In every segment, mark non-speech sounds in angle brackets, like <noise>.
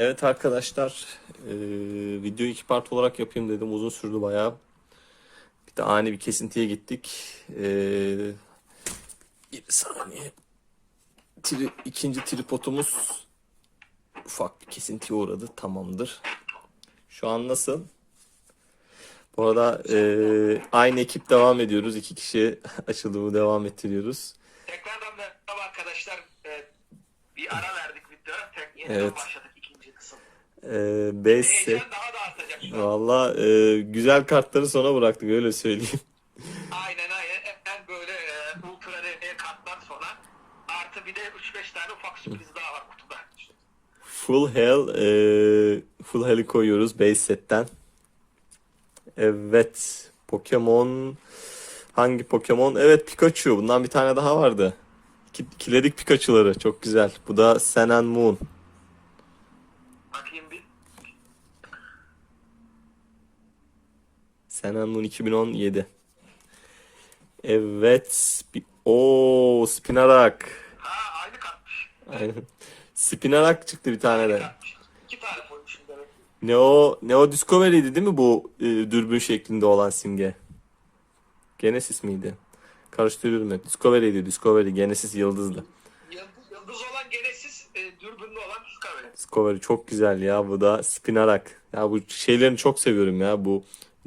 Evet arkadaşlar, eee videoyu iki part olarak yapayım dedim. Uzun sürdü bayağı. Bir de ani bir kesintiye gittik. Eee bir saniye. Tri, ikinci tripodumuz ufak bir kesintiye uğradı. Tamamdır. Şu an nasıl? Bu arada eee, aynı ekip devam ediyoruz. İki kişi <laughs> açılımı devam ettiriyoruz. Tekrardan merhaba arkadaşlar. Ee, bir ara verdik videoya. Tek yeniden Evet. başladık base set. Heyecan daha da artacak şu an. Valla e, güzel kartları sona bıraktık öyle söyleyeyim. <laughs> Aynen aynen. En böyle e, ultra rare kartlar sonra. Artı bir de 3-5 tane ufak sürpriz daha var kutuda. Full Hell e, Full Hell'i koyuyoruz base setten. Evet. Pokemon hangi Pokemon? Evet Pikachu. Bundan bir tane daha vardı. İki, ikiledik Pikachu'ları. Çok güzel. Bu da Sun and Moon. Bakayım bir. Moon 2017. Evet. Oo, Spinarak. Ha aynı kartmış. Aynen. Spinarak çıktı bir tane de. İki tane koymuşum demek. Neo, Neo Discovery'di değil mi bu e, dürbün şeklinde olan simge? Genesis miydi? Karıştırıyorum hep. Discovery'di, Discovery. Genesis yıldızlı. Yıldız, yıldız olan Genesis, e, dürbünlü olan Discovery. Discovery çok güzel ya. Bu da Spinarak. Ya bu şeylerini çok seviyorum ya. Bu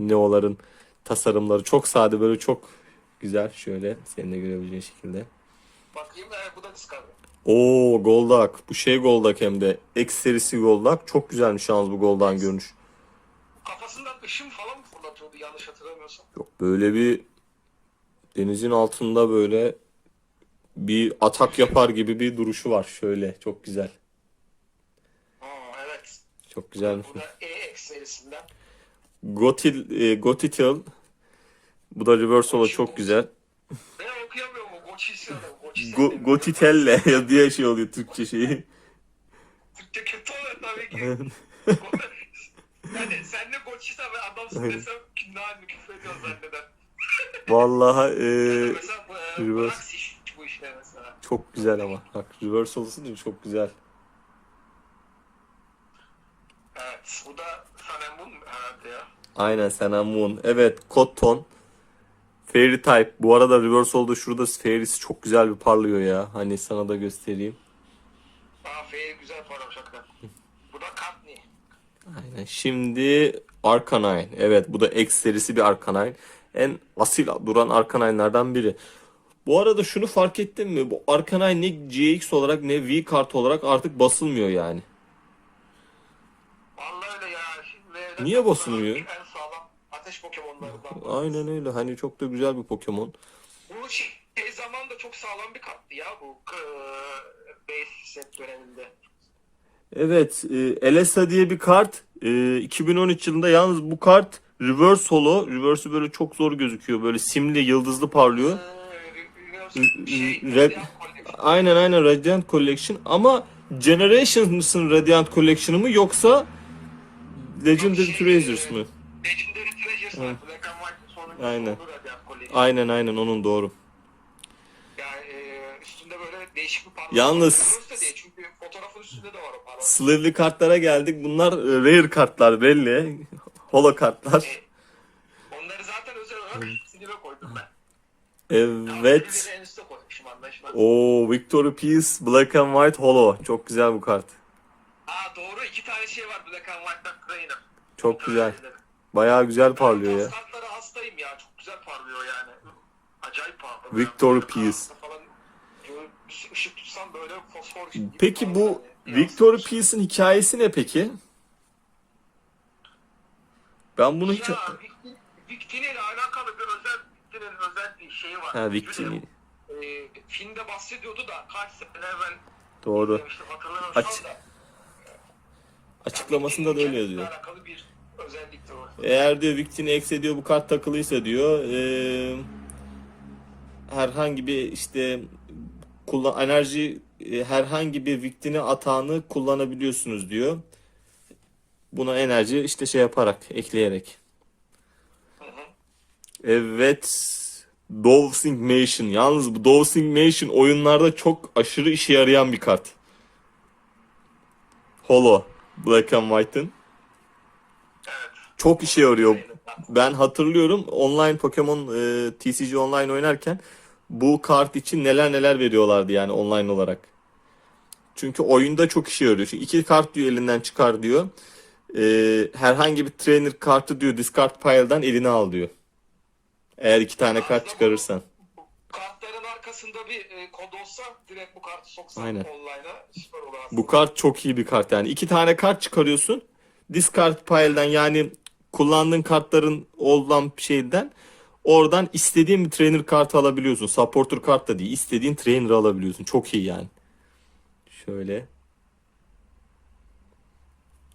Neo'ların tasarımları çok sade böyle çok güzel. Şöyle senin de görebileceğin şekilde. Bakayım evet bu da Discovery. Oo Goldak. Bu şey Goldak hem de. X serisi Goldak. Çok güzelmiş yalnız bu Goldak görünüş. Kafasından ışın falan mı fırlatıyordu yanlış hatırlamıyorsam. Yok böyle bir denizin altında böyle bir atak yapar gibi bir duruşu var şöyle çok güzel. Ha, evet. Çok güzel. Bu da EX serisinden. Gotil e, Gotitil bu da reversal çok güzel. Ben okuyamıyorum o. Goçisi Go. Gotitelle ya diye şey oluyor Türkçe şeyi. Türkçe kötü oluyor tabii ki. <laughs> yani sen de Goçisi ve adamsın desem mi küfür ediyorsun zanneder. <laughs> Vallahi e, e, reverse. bu işte mesela. çok güzel ama. Bak reversal'sı da çok güzel. Evet bu da. Aynen Sana Moon. Evet Cotton. Fairy type. Bu arada reversal'da şurada Fairy'si çok güzel bir parlıyor ya. Hani sana da göstereyim. Aa F'ye güzel paramış hakikaten. Bu da Katni. Aynen. Şimdi Arcanine. Evet bu da X serisi bir Arcanine. En asil duran Arcanine'lardan biri. Bu arada şunu fark ettin mi? Bu Arcanine ne GX olarak ne V kart olarak artık basılmıyor yani. Vallahi öyle ya. Şimdi Niye basılmıyor? Ateş Pokemon'larından. <laughs> Aynen öyle. Hani çok da güzel bir Pokemon. Bu şey zaman da çok sağlam bir karttı ya bu e, base set döneminde. Evet, e, Elesa diye bir kart. E, 2013 yılında yalnız bu kart reverse holo. Reverse'ü böyle çok zor gözüküyor. Böyle simli, yıldızlı parlıyor. Ee, şey. Aynen aynen Radiant Collection ama Generations'ın Radiant Collection'ı mı yoksa Legendary Treasures mı? Legendary Black and Aynen. Aynen aynen onun doğru. Yani e, üstünde böyle değişik bir parmak. Yalnız- Reverse de değil çünkü fotoğrafın üstünde de var o parmak. Slively kartlara geldik. Bunlar e, rare kartlar belli. <laughs> Holo kartlar. E, onları zaten özel olarak sinire koydum ben. Evet. O Victory Peace Black and White Holo. Çok güzel bu kart. Aa doğru iki tane şey var Black and White'dan Crane'ım. Çok güzel. Bayağı güzel parlıyor ya. Kartlara hastayım ya. Çok güzel parlıyor yani. Acayip parlıyor. Victor Peace. Işık tutsam böyle fosfor Peki bu yani. Victory Peace'in hikayesi ne peki? Ben bunu hiç... Ya Victin- Victin'le alakalı bir özel Victin'in özel bir şeyi var. Ha Victini. Ee, filmde bahsediyordu da kaç sene evvel Doğru. Aç-. Açıklamasında da öyle yazıyor. alakalı bir. Eğer diyor Victini X ediyor bu kart takılıysa diyor eee, herhangi bir işte kullan enerji e, herhangi bir Victini atağını kullanabiliyorsunuz diyor. Buna enerji işte şey yaparak ekleyerek. Evet. Dovsing Mansion. Yalnız bu Dovsing Mansion oyunlarda çok aşırı işe yarayan bir kart. Holo. Black and White'ın. Çok işe yarıyor. Ben hatırlıyorum online Pokemon e, TCG Online oynarken bu kart için neler neler veriyorlardı yani online olarak. Çünkü oyunda çok işe yarıyor. Çünkü iki kart diyor elinden çıkar diyor. E, herhangi bir trainer kartı diyor discard pile'dan eline al diyor. Eğer iki tane kart çıkarırsan. Kartların arkasında bir e, kod olsa direkt bu kartı soksan Aynen. online'a süper olur aslında. Bu kart çok iyi bir kart yani. iki tane kart çıkarıyorsun. Discard pile'den yani kullandığın kartların olan şeyden oradan istediğin bir trainer kartı alabiliyorsun. Supporter kart da değil. istediğin trainer alabiliyorsun. Çok iyi yani. Şöyle.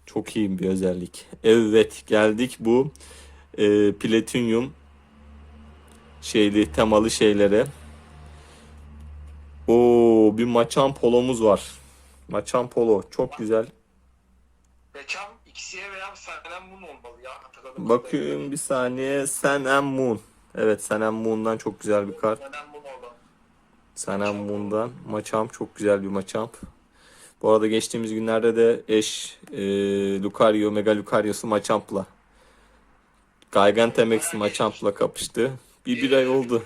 Çok iyi bir özellik. Evet geldik bu e, Platinum şeyli temalı şeylere. Oo bir maçan polomuz var. Maçan polo çok güzel. Geçen ikisiye veya Silent Moon. Bakıyorum bir saniye. Sen and Moon. Evet Sen and Moon'dan çok güzel bir kart. Sen and Moon'dan Machamp çok güzel bir Machamp. Bu arada geçtiğimiz günlerde de eş e, Lucario, Mega Lucario'su Machamp'la. Gigantamax Machamp'la kapıştı. Bir bir ay oldu.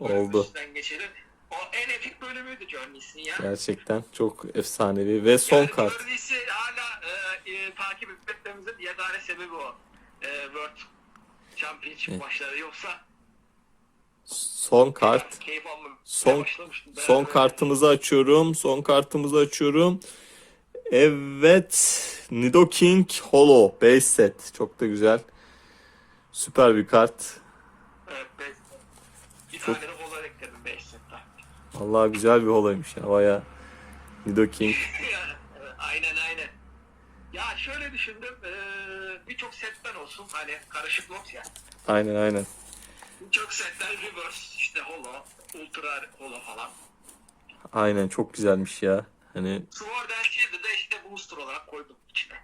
Oldu? o en epik bölümüydü Journey'sin ya. Gerçekten çok efsanevi ve son yani kart. Journey'si hala e, e, takip etmemizin yegane sebebi o. E, World Championship Evet. maçları yoksa Son kart. Son- Son kartımızı açıyorum. Son kartımızı açıyorum. Evet. Nidoking Holo base set. Çok da güzel. Süper bir kart. Evet, bir Çok- tane de olar ekledim 5 sette. Vallahi güzel bir holoymuş ya. Baya Nidoking. <laughs> Aynen. Ya şöyle düşündüm, eee, birçok setten olsun hani karışık not ya. Aynen aynen. Birçok setten reverse, işte holo, ultra holo falan. Aynen çok güzelmiş ya. Hani Sword and Shield'ı da işte booster olarak koydum içine.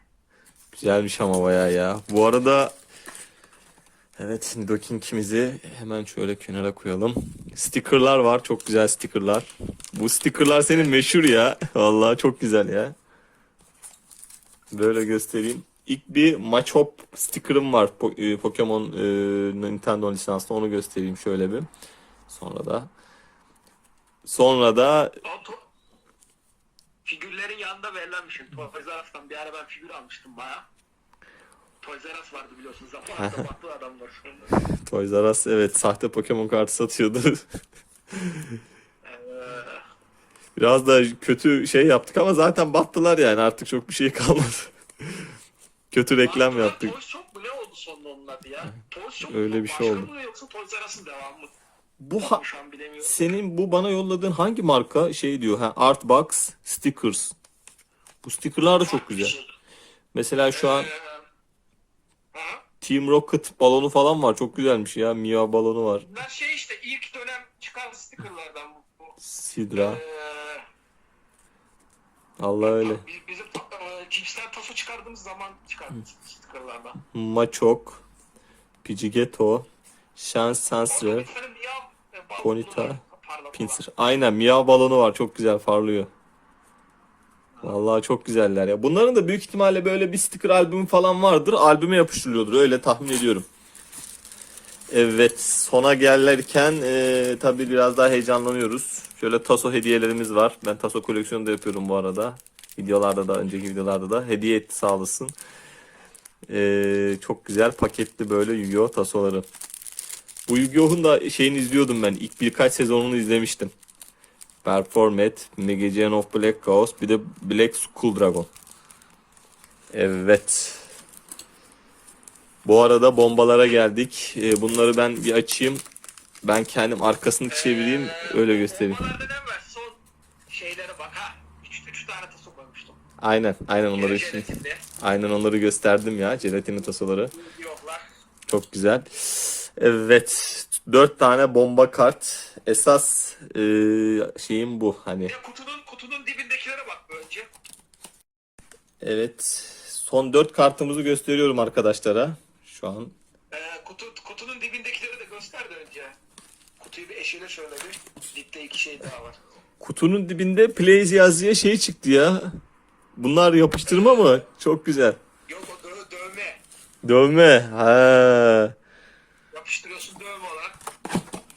güzelmiş ama baya ya. Bu arada Evet Nidoking'imizi hemen şöyle kenara koyalım. Stickerlar var. Çok güzel stickerlar. Bu stickerlar senin meşhur ya. <laughs> Vallahi çok güzel ya. Böyle göstereyim. İlk bir Machop sticker'ım var. E, Pokemon e, Nintendo lisanslı. Onu göstereyim şöyle bir. Sonra da Sonra da figürlerin yanında verilenmişim. Toys R Us'tan bir ara ben figür almıştım baya. Toys R vardı biliyorsunuz. Zamanında baktı adamlar şu anda. <laughs> Toys evet sahte Pokemon kartı satıyordu. <laughs> Biraz da kötü şey yaptık ama zaten battılar yani artık çok bir şey kalmadı. <laughs> kötü reklam yaptık. Toys Shop mu ne oldu sonra onun adı ya? Toys Shop Öyle bir şey oldu. yoksa Toys R Us'ın devamı mı? Bu ha- Şu an bilemiyorum. senin bu bana yolladığın hangi marka şey diyor ha Artbox Stickers. Bu stickerlar da çok güzel. Mesela şu an aha. Team Rocket balonu falan var. Çok güzelmiş ya. Mia balonu var. Bunlar şey işte ilk dönem çıkan stickerlardan bu. bu. Sidra. Eee, Allah öyle. Biz, bizim e, cipsten taso çıkardığımız zaman çıkardık stickerlardan. Maçok. Pidgeotto. Chance Sansre. Miyav, e, parlak Pinsir. Aynen Mia balonu var. Çok güzel parlıyor. Vallahi çok güzeller ya. Bunların da büyük ihtimalle böyle bir sticker albümü falan vardır. Albüme yapıştırılıyordur. Öyle tahmin ediyorum. Evet. Sona gelirken e, tabii biraz daha heyecanlanıyoruz. Şöyle taso hediyelerimiz var. Ben taso koleksiyonu da yapıyorum bu arada. Videolarda da önceki videolarda da hediye etti sağ olasın. E, çok güzel paketli böyle Yu-Gi-Oh tasoları. Bu Yu-Gi-Oh'un da şeyini izliyordum ben. İlk birkaç sezonunu izlemiştim. Performet, Magician of Black Chaos, bir de Black Skull Dragon. Evet. Bu arada bombalara geldik. Ee, bunları ben bir açayım. Ben kendim arkasını çevireyim, Eee, öyle göstereyim. Son şeylere bak ha. 3 tane taso koymuştum. Aynen, aynen onları Jelatinde. aynen onları gösterdim ya, jelatini tasoları. Yoklar. Çok güzel. Evet, dört tane bomba kart. Esas e, şeyim bu hani. Kutunun kutunun dibindekilere bak önce. Evet, son dört kartımızı gösteriyorum arkadaşlara. Şu an Eee kutu, kutunun dibindekileri de göster de önce. Kutuyu bir eşele şöyle bir. Dipte iki şey daha var. Kutunun dibinde Plays yazıya şey çıktı ya. Bunlar yapıştırma mı? Çok güzel. Yok o dö- dövme. Dövme. Ha. Yapıştırıyorsun dövme olarak.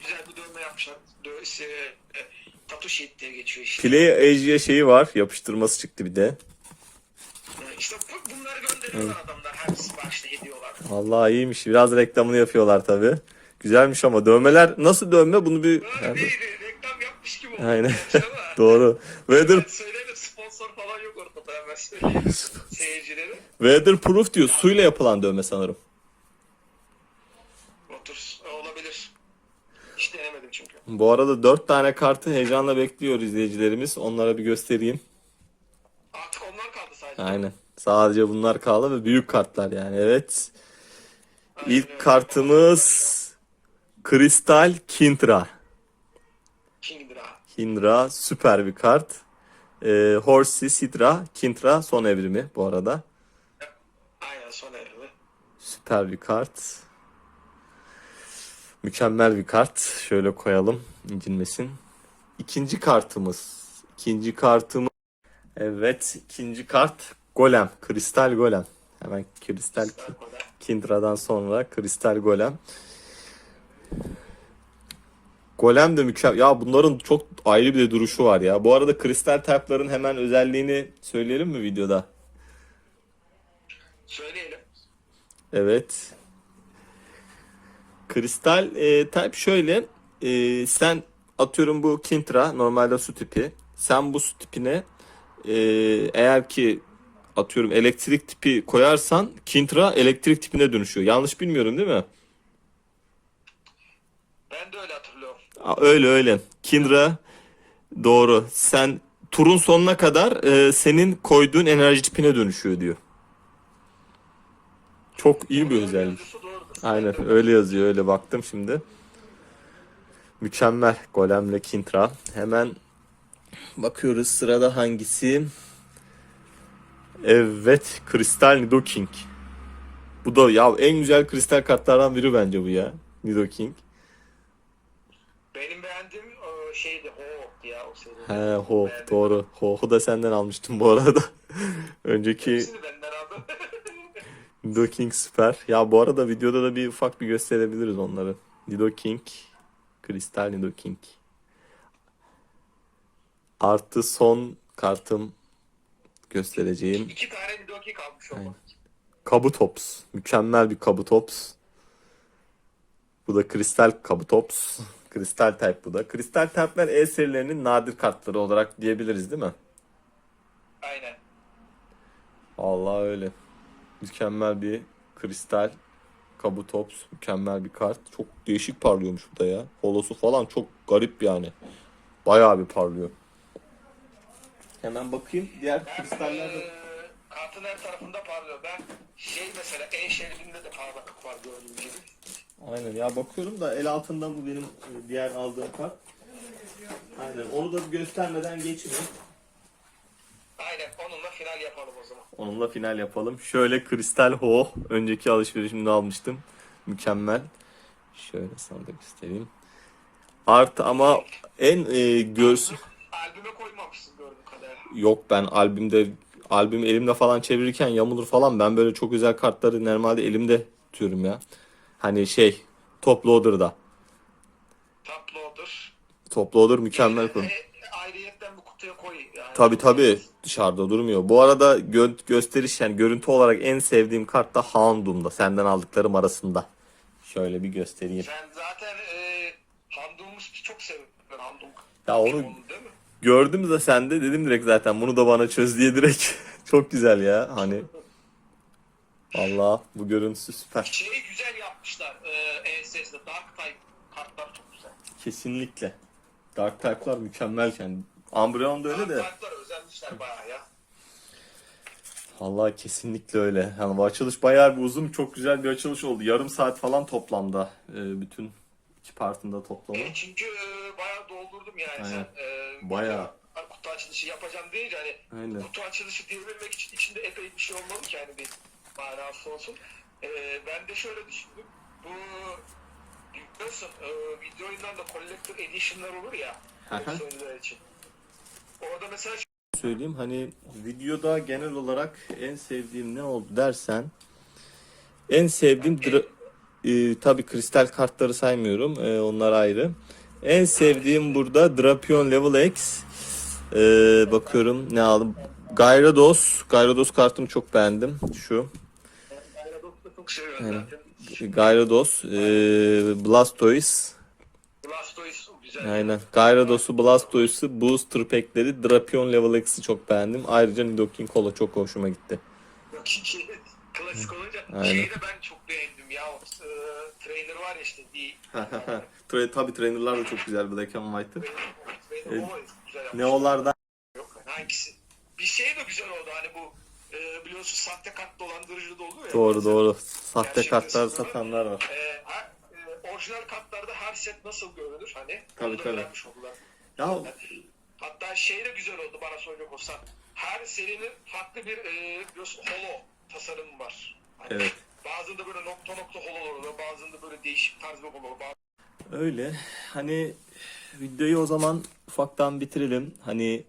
Güzel bir dövme yapmışlar. Dö şey, e, tatu sheet diye geçiyor işte. Play Asia şeyi var. Yapıştırması çıktı bir de. E, İşte bu, bunları gönderiyorlar adamlar. Her siparişte hediyorlar. Vallahi iyiymiş. Biraz reklamını yapıyorlar tabi. Güzelmiş ama dövmeler nasıl dövme bunu bir... Böyle bir bir reklam yapmış gibi oldu. Aynen. <laughs> Doğru. Weather, ben Söyleyelim sponsor falan yok ortada hemen söyleyeyim <laughs> seyircileri. weatherproof diyor. Suyla yapılan dövme sanırım. Otur olabilir. Hiç denemedim çünkü. Bu arada 4 tane kartı heyecanla bekliyor izleyicilerimiz. Onlara bir göstereyim. Artık onlar kaldı sadece. Aynen. Sadece bunlar kaldı ve büyük kartlar yani. Evet. İlk kartımız Kristal Kintra. Kingdra. Hindra süper bir kart. Ee, Horsey, Sidra, Kintra son evrimi bu arada. Aynen son evrimi. Süper bir kart. Mükemmel bir kart. Şöyle koyalım incinmesin. İkinci kartımız. İkinci kartımız. Evet ikinci kart Golem. Kristal Golem. Hemen Kristal Ki- Kindra'dan sonra Kristal Golem. Golem de mükemmel. Ya bunların çok ayrı bir de duruşu var ya. Bu arada kristal type'ların hemen özelliğini söyleyelim mi videoda? Söyleyelim. Evet. Kristal e, type şöyle. e, sen atıyorum bu Kintra normalde su tipi. Sen bu su tipine e, eğer ki atıyorum elektrik tipi koyarsan Kintra elektrik tipine dönüşüyor. Yanlış bilmiyorum değil mi? Ben de öyle hatırlıyorum. Aa, Öyle öyle. Kindra doğru. Sen turun sonuna kadar e, senin koyduğun enerji tipine dönüşüyor diyor. Çok iyi bir özellik. Aynen öyle yazıyor öyle baktım şimdi. Mükemmel Golem'le Kintra. Hemen bakıyoruz sırada hangisi? Evet Kristal Nidoking. Bu da ya en güzel kristal kartlardan biri bence bu ya. Nidoking. Benim beğendiğim e, şeydi Hawk ya o seri. He Ho Beğendim. doğru. Ho'u da senden almıştım bu arada. <laughs> Önceki Hepsini benden aldı. <laughs> Nido King süper. Ya bu arada videoda da bir ufak bir gösterebiliriz onları. Nido King. Kristal Nido King. Artı son kartım göstereceğim. İki tane Nidoki kalmış olmalı. Kabutops. Mükemmel bir Kabutops. Bu da Kristal Kabutops. Kristal Type bu da. Kristal Type'ler E serilerinin nadir kartları olarak diyebiliriz değil mi? Aynen. Allah öyle. Mükemmel bir kristal Kabutops. Mükemmel bir kart. Çok değişik parlıyormuş bu da ya. Holosu falan çok garip yani. Bayağı bir parlıyor. Hemen bakayım. Diğer kristaller de... e, kartın her tarafında parlıyor. Ben şey mesela en şeridinde de parlaklık var gördüğün gibi. Aynen ya bakıyorum da el altında bu benim e, diğer aldığım kart. Aynen onu da göstermeden geçmiyor. Aynen onunla final yapalım o zaman. Onunla final yapalım. Şöyle Kristal Ho. Önceki alışverişimde almıştım. Mükemmel. Şöyle sana da göstereyim. Artı ama en e, görsün... Albüme gördüğüm kadarıyla. Yok ben albümde albüm elimde falan çevirirken yamulur falan. Ben böyle çok güzel kartları normalde elimde tutuyorum ya. Hani şey top loader'da. Top loader. Top loader mükemmel E, konu. ayrıyetten bu kutuya koy. Yani. Tabi tabi dışarıda durmuyor. Bu arada gö- gösteriş yani görüntü olarak en sevdiğim kart da Houndoom'da. Senden aldıklarım arasında. Şöyle bir göstereyim. Sen zaten e, Handum'u çok seviyorum. Handum. Ya onu değil mi? Gördüm de sende dedim direkt zaten bunu da bana çöz diye direkt. <laughs> Çok güzel ya hani. Allah bu görüntüsü süper. Şeyi güzel yapmışlar. E, ESS'de Dark Type kartlar çok güzel. Kesinlikle. Dark type'lar mükemmel yani. Umbreon da öyle de. Dark Type'lar özenmişler bayağı ya. Allah kesinlikle öyle. Yani bu açılış bayağı bir uzun, çok güzel bir açılış oldu. Yarım saat falan toplamda e, bütün iki partında toplamı. E, çünkü e, bayağı doldurdum yani Aynen. sen. E, Bayağı. Kutu açılışı yapacağım deyince hani Aynen. kutu açılışı diyebilmek için içinde epey bir şey olmalı ki hani bir manası olsun. E, ben de şöyle düşündüm. Bu biliyorsun e, video oyundan da collector edition'lar olur ya. Oyuncular için. Orada mesela söyleyeyim. Hani videoda genel olarak en sevdiğim ne oldu dersen en sevdiğim e, tabii kristal kartları saymıyorum. E, onlar ayrı. En sevdiğim burada Drapion Level X. E, bakıyorum ne aldım. Gyarados. Gyarados kartımı çok beğendim. Şu. Zaten. Gyarados. E, Blastoise. Blastoise güzel. Aynen. Gyaradosu, Blastoise'u, Booster Pack'leri, Drapion Level X'i çok beğendim. Ayrıca Nidoking Cola çok hoşuma gitti. <laughs> Klasik olunca Aynen. şeyi de ben çok beğendim ya. O, e, trainer var ya işte. D, <laughs> Tra tabii trainerlar da çok güzel Black and White'ı. trainer güzel yapmış. Neo'lardan Yok hangisi? Bir şey de güzel oldu hani bu e, biliyorsun sahte kart dolandırıcı da oluyor ya. doğru doğru. Sahte kartlar satanlar var. E, ha, e, orijinal kartlarda her set nasıl görünür hani? Tabii, tabii. Ya Hatta şey de güzel oldu bana soracak olsan. Her serinin farklı bir e, biliyorsun holo tasarımı var. Hani evet. Bazında böyle nokta nokta holo oluyor, bazında böyle değişik tarz bir holo oluyor. Öyle. Hani videoyu o zaman ufaktan bitirelim. Hani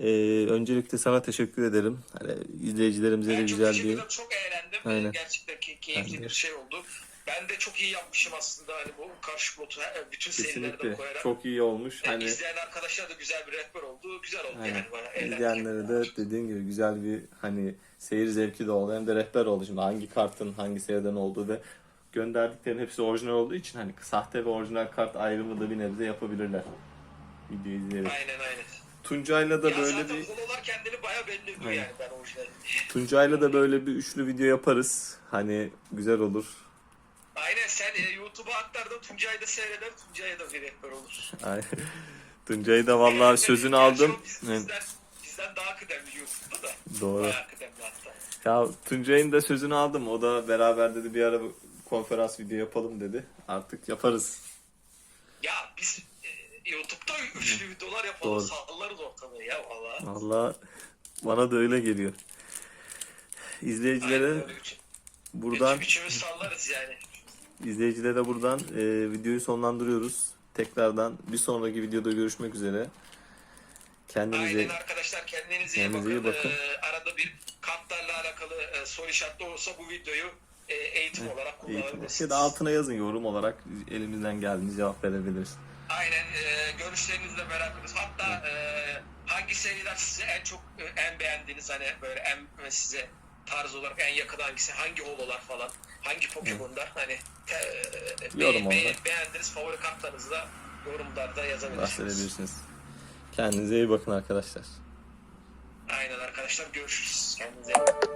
e, öncelikle sana teşekkür ederim. Hani izleyicilerimize de Ben çok güzel teşekkür bir ederim. Çok eğlendim. Aynen. Gerçekten key- keyifli bir şey oldu. Ben de çok iyi yapmışım aslında hani bu karşı pilotu he- bütün serileri de kesinlikle koyarak. çok iyi olmuş. Yani Hani izleyen arkadaşlar da güzel bir rehber oldu. Güzel oldu yani. Eğlendik. izleyenlere de dediğin gibi güzel bir hani seyir zevki de oldu. Hem de rehber oldu. Şimdi hangi kartın hangi seriden olduğu ve gönderdiklerin hepsi orijinal olduğu için hani sahte ve orijinal kart ayrımı da bir nebze yapabilirler. Videoyu izleyerek. Aynen aynen. Tuncay'la da ya böyle zaten bir hololar kendini bayağı belli ediyor yani ben orijinal. Tuncay'la da böyle bir üçlü video yaparız. Hani güzel olur. Aynen sen e, YouTube'a aktar da Tuncay'ı da seyreder, Tuncay'a da bir rehber olur. Ay, <laughs> Tuncay'ı da vallahi sözünü Gerçi aldım. o biz- Bizden, bizden daha kıdemli YouTube'da da. Doğru. Bayağı kıdemli hatta. Ya Tuncay'ın da sözünü aldım. O da beraber dedi bir ara bu konferans video yapalım dedi. Artık yaparız. Ya biz e, YouTube'da üçlü videolar yapalım, Doğru. sallarız ortalığı ya valla. Vallahi bana da öyle geliyor. İzleyicilere Aynen öyle üç- buradan üç- Üçümüz sallarız yani. İzleyicilere buradan e, videoyu sonlandırıyoruz. Tekrardan bir sonraki videoda görüşmek üzere. Kendinize Aynen arkadaşlar kendinize iyi Kendinize iyi bakın. bakın. Ee, arada bir kartlarla alakalı e, soru işaretli olursa bu videoyu e, eğitim olarak eğitim kullanabilirsiniz. ya da altına yazın yorum olarak elimizden geldiğince cevap verebiliriz. Aynen e, görüşlerinizi de merak ediyoruz. Hatta e, hangi seriler size en çok e, en beğendiğiniz hani böyle en size tarz olarak en yakın hangisi hangi hololar falan hangi Pokemon'da hani te, Yorum be- be- olarak. beğendiğiniz favori kartlarınızı da yorumlarda yazabilirsiniz. Bahsedebilirsiniz. Kendinize iyi bakın arkadaşlar. Aynen arkadaşlar görüşürüz. Kendinize iyi bakın.